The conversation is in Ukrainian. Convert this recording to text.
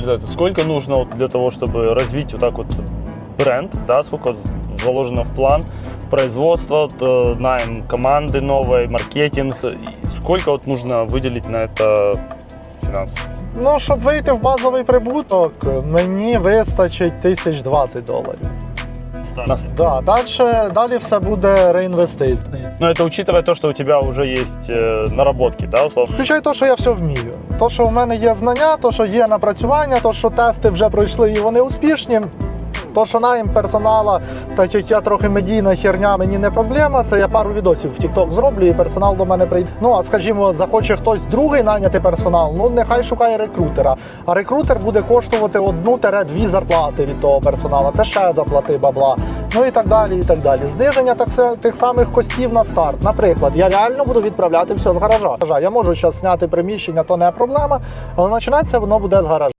реализации. Сколько нужно вот для того, чтобы развить вот так вот бренд, да, сколько вот заложено в план производства, вот, э, найм команды новой, маркетинг, и сколько вот нужно выделить на это финансов? Ну, щоб вийти в базовий прибуток, мені вистачить 1020 доларів. На- Да, далі, далі все буде реінвестиції. Но это учитывая то, что у тебя уже есть э, наработки, да, условно? Включай те, що я все вмію. То, що в мене є знання, то, що є напрацювання, то, що тести вже пройшли і вони успішні. То, що найм персонала, так як я трохи медійна херня, мені не проблема. Це я пару відосів в TikTok зроблю, і персонал до мене прийде. Ну а скажімо, захоче хтось другий найняти персонал, ну нехай шукає рекрутера. А рекрутер буде коштувати одну-дві зарплати від того персоналу. Це ще заплати бабла. Ну і так далі. і так далі. Зниження так, тих самих костів на старт. Наприклад, я реально буду відправляти все з гаража. Я можу зараз зняти приміщення, то не проблема, але починатися воно буде з гаража.